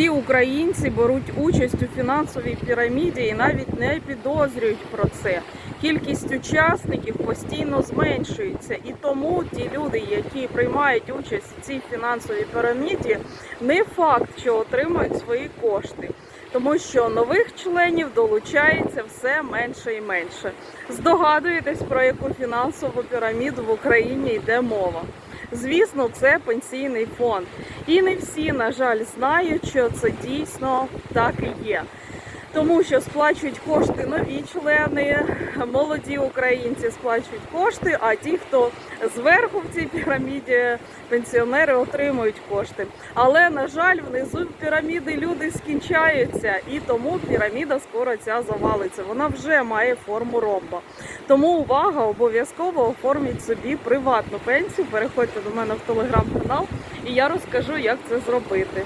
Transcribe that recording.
Всі українці беруть участь у фінансовій піраміді і навіть не підозрюють про це. Кількість учасників постійно зменшується, і тому ті люди, які приймають участь в цій фінансовій піраміді, не факт, що отримують свої кошти. Тому що нових членів долучається все менше і менше. Здогадуєтесь, про яку фінансову піраміду в Україні йде мова. Звісно, це пенсійний фонд. І не всі, на жаль, знають, що це дійсно так і є. Тому що сплачують кошти нові члени, молоді українці сплачують кошти, а ті, хто зверху в цій піраміді, пенсіонери отримують кошти. Але на жаль, внизу піраміди люди скінчаються, і тому піраміда скоро ця завалиться. Вона вже має форму ромба. Тому увага, обов'язково оформіть собі приватну пенсію. Переходьте до мене в телеграм-канал, і я розкажу, як це зробити.